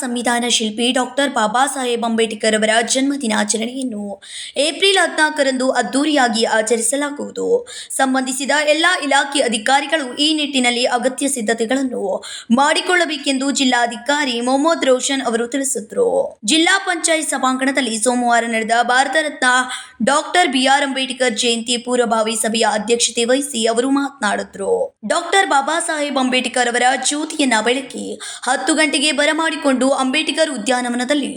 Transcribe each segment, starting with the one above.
ಸಂವಿಧಾನ ಶಿಲ್ಪಿ ಡಾಕ್ಟರ್ ಬಾಬಾ ಸಾಹೇಬ್ ಅಂಬೇಡ್ಕರ್ ಅವರ ಜನ್ಮ ದಿನಾಚರಣೆಯನ್ನು ಏಪ್ರಿಲ್ ಹದಿನಾಲ್ಕರಂದು ಅದ್ದೂರಿಯಾಗಿ ಆಚರಿಸಲಾಗುವುದು. ಸಂಬಂಧಿಸಿದ ಎಲ್ಲ ಇಲಾಖೆ ಅಧಿಕಾರಿಗಳು ಈ ನಿಟ್ಟಿನಲ್ಲಿ ಅಗತ್ಯ ಸಿದ್ಧತೆಗಳನ್ನು ಮಾಡಿಕೊಳ್ಳಬೇಕೆಂದು ಜಿಲ್ಲಾಧಿಕಾರಿ ಮೊಹಮ್ಮದ್ ರೋಷನ್ ಅವರು ತಿಳಿಸಿದರು. ಜಿಲ್ಲಾ ಪಂಚಾಯತ್ ಸಭಾಂಗಣದಲ್ಲಿ ಸೋಮವಾರ ನಡೆದ Bharat Ratna doctor B R Ambedkar Jayanti ಪೂರ್ವಭಾವಿ ಸಭೆಯ ಅಧ್ಯಕ್ಷತೆ ವಹಿಸಿ ಅವರು ಮಾತನಾಡಿದ್ರು. ಡಾಕ್ಟರ್ ಬಾಬಾ ಸಾಹೇಬ್ ಅಂಬೇಡ್ಕರ್ ಅವರ ಜ್ಯೋತಿಯನ್ನ ಬೆಳಕಿ ಹತ್ತು ಗಂಟೆಗೆ ಬರಮಾಡಿಕೊಂಡು ಅಂಬೇಡ್ಕರ್ ಉದ್ಯಾನವನದಲ್ಲಿ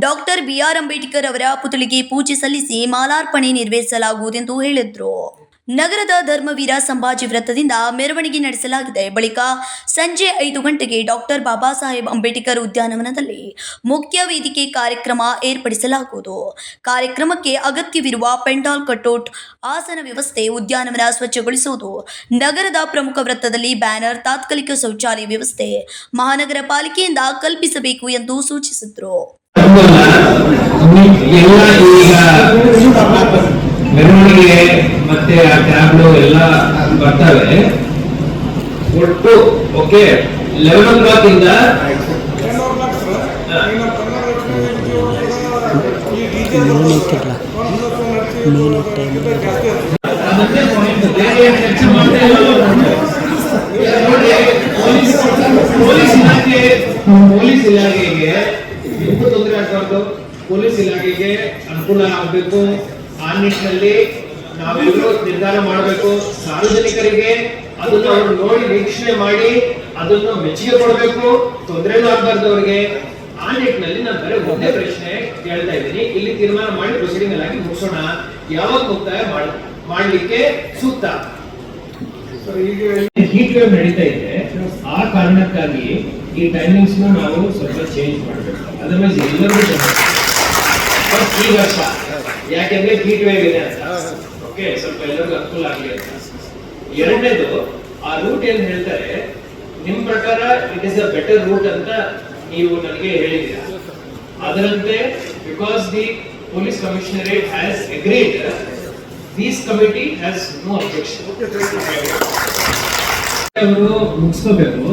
ಡಾಕ್ಟರ್ ಬಿಆರ್ ಅಂಬೇಡ್ಕರ್ ಅವರ ಪುತಳಿಗೆ ಪೂಜೆ ಸಲ್ಲಿಸಿ ಮಾಲಾರ್ಪಣೆ ನೆರವೇರಿಸಲಾಗುವುದೆಂದು ಹೇಳಿದ್ರು. ನಗರದ ಧರ್ಮವೀರ ಸಂಭಾಜಿ ವೃತ್ತದಿಂದ ಮೆರವಣಿಗೆ ನಡೆಸಲಾಗಿದೆ. ಬಳಿಕ ಸಂಜೆ ಐದು ಗಂಟೆಗೆ ಡಾಕ್ಟರ್ ಬಾಬಾ ಸಾಹೇಬ್ ಅಂಬೇಡ್ಕರ್ ಉದ್ಯಾನವನದಲ್ಲಿ ಮುಖ್ಯ ವೇದಿಕೆ ಕಾರ್ಯಕ್ರಮ ಏರ್ಪಡಿಸಲಾಗುವುದು. ಕಾರ್ಯಕ್ರಮಕ್ಕೆ ಅಗತ್ಯವಿರುವ ಪೆಂಡಾಲ್ ಕಟೌಟ್, ಆಸನ ವ್ಯವಸ್ಥೆ, ಉದ್ಯಾನವನ ಸ್ವಚ್ಛಗೊಳಿಸುವುದು, ನಗರದ ಪ್ರಮುಖ ವೃತ್ತದಲ್ಲಿ ಬ್ಯಾನರ್, ತಾತ್ಕಾಲಿಕ ಶೌಚಾಲಯ ವ್ಯವಸ್ಥೆ, ಮಹಾನಗರ ಪಾಲಿಕೆಯಿಂದ ಕಲ್ಪಿಸಬೇಕು ಎಂದು ಸೂಚಿಸಿದರು. ಮೆರವಣಿಗೆ ಮತ್ತೆ ಆ ಟ್ಯಾಬ್ಲು ಎಲ್ಲ ಬರ್ತವೆ. ಒಟ್ಟು ಓಕೆ ಲೆವೆನ್ ಓ ಕ್ಲಾಕ್ ಇಂದ ಪೊಲೀಸ್ ಪೊಲೀಸ್ ಇಲಾಖೆ ಪೊಲೀಸ್ ಇಲಾಖೆಗೆ ತೊಂದರೆ ಆಗಬಾರ್ದು. ಪೊಲೀಸ್ ಇಲಾಖೆಗೆ ಅನುಕೂಲ ಆಗಬೇಕು. ಆ ನಿಟ್ಟಿನಲ್ಲಿ ನಾವೆಲ್ಲರೂ ನಿರ್ಧಾರ ಮಾಡಬೇಕು. ಸಾರ್ವಜನಿಕರಿಗೆ ಅದನ್ನು ಅವರು ನೋಡಿ ವೀಕ್ಷಣೆ ಮಾಡಿ ಅದನ್ನು ಮೆಚ್ಚುಗೆ ಕೊಡಬೇಕು. ತೊಂದರೆನೂ ಆಗಬಾರ್ದು ಅವರಿಗೆ ಆ ನಿಟ್ಟಿನಲ್ಲಿ ನಾನು ಬರೀ ಒಂದೇ ಪ್ರಶ್ನೆ ಕೇಳ್ತಾ ಇದ್ದೀನಿ. ಇಲ್ಲಿ ತೀರ್ಮಾನ ಮಾಡಿ ಪ್ರೊಸೀಡಿಂಗ್ ಆಗಿ ಮುಗಿಸೋಣ. ಯಾವಾಗ ಮುಕ್ತಾಯ ಮಾಡ ಮಾಡ್ಲಿಕ್ಕೆ ಸೂಕ್ತ? ಹೀಟ್ ವೇವ್ ನಡೀತಾ ಇದೆ. ಆ ಕಾರಣಕ್ಕಾಗಿ ಈ ಟೈಮಿಂಗ್ಸ್ ನಾವು ಸ್ವಲ್ಪ ಚೇಂಜ್ ಮಾಡಬೇಕು. ಅದರ ಮೇಲೆ ಎಲ್ಲರೂ ಈ ವರ್ಷ ಯಾಕೆಂದ್ರೆ ಹೀಟ್ ವೇವ್ ಇದೆ ಅಂತ. ಓಕೆ ಸ್ವಲ್ಪ ಎಲ್ಲರಿಗೂ ಅನುಕೂಲ ಆಗಲಿ ಅಂತ. ಎರಡನೇದು ಆ ರೂಟ್ ಏನ್ ಹೇಳ್ತಾರೆ ನಿಮ್ ಪ್ರಕಾರ it is a better route ಅಂತ ನೀವು ನನಗೆ ಹೇಳಿದ್ದೀರಾ. ಅದರಂತೆ because the police commissionerate has agreed these committee has no objection ಅವರು ಮುಗಿಸ್ಕೋಬೇಕು.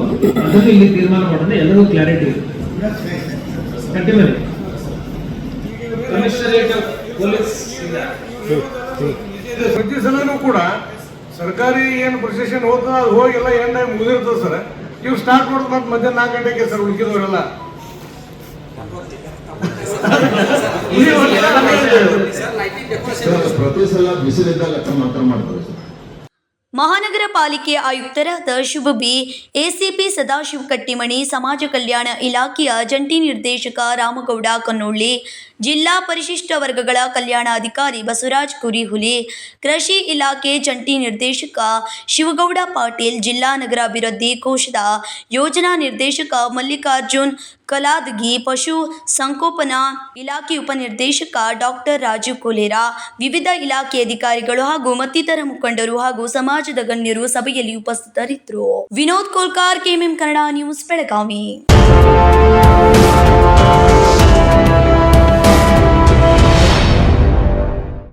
ಅದನ್ನು ಇಲ್ಲಿ ತೀರ್ಮಾನ ಮಾಡಿದ್ರೆ ಎಲ್ಲರಿಗೂ ಕ್ಲಾರಿಟಿ ಇರುತ್ತೆ. ಕಂಟಿನ್ಯೂ ಕಮಿಷನರೇಟ್ ಆಫ್ ಪ್ರತಿ ಸಲನೂ ಕೂಡ ಸರ್ಕಾರಿ ಏನು ಪ್ರೊಸೆಷನ್ ಹೋಗ್ತದ ಅದು ಹೋಗಿ ಎಲ್ಲ ಆಗಿ ಮುಗಿದಿರ್ತದೆ ಸರ್. ನೀವು ಸ್ಟಾರ್ಟ್ ಮಾಡೋದು ಮತ್ತೆ ಮಧ್ಯಾಹ್ನ ನಾಲ್ಕು ಗಂಟೆಗೆ ಸರ್ ಹುಡುಕಿದವರೆಲ್ಲ. ಪ್ರತಿ ಸಲ ಬಿಸಿಲಿದ್ದಾಗ ಲೆಕ್ಕ ಮಾತ್ರ ಮಾಡ್ತಾರೆ ಸರ್. ಮಹಾನಗರ ಪಾಲಿಕೆ ಆಯುಕ್ತರಾದ ಶುಭ ಬಿ, ಎಸಿಪಿ ಸದಾಶಿವ ಕಟ್ಟಿಮಣಿ, ಸಮಾಜ ಕಲ್ಯಾಣ ಇಲಾಖೆಯ ಜಂಟಿ ನಿರ್ದೇಶಕ ರಾಮಗೌಡ ಕನ್ನೋಳ್ಳಿ ಜಿಲ್ಲಾ ಪರಿಶಿಷ್ಟ ವರ್ಗಗಳ ಕಲ್ಯಾಣಾಧಿಕಾರಿ ಬಸವರಾಜ್ ಕುರಿಹುಲಿ, ಕೃಷಿ ಇಲಾಖೆ ಜಂಟಿ ನಿರ್ದೇಶಕ ಶಿವಗೌಡ ಪಾಟೀಲ್, ಜಿಲ್ಲಾ ನಗರಾಭಿವೃದ್ಧಿ ಕೋಶದ ಯೋಜನಾ ನಿರ್ದೇಶಕ ಮಲ್ಲಿಕಾರ್ಜುನ್ ಕಲಾದಗಿ ಪಶು ಸಂಕೋಪನಾ ಇಲಾಖೆ ಉಪನಿರ್ದೇಶಕ ಡಾಕ್ಟರ್ ರಾಜೀವ್ ಕೊಲೇರಾ, ವಿವಿಧ ಇಲಾಖೆ ಅಧಿಕಾರಿಗಳು ಹಾಗೂ ಮತ್ತಿತರ ಮುಖಂಡರು ಹಾಗೂ ಸಮಾಜದ ಗಣ್ಯರು ಸಭೆಯಲ್ಲಿ ಉಪಸ್ಥಿತರಿದ್ದರು. Vinod Kolkar, KMM Kannada news, Belagavi.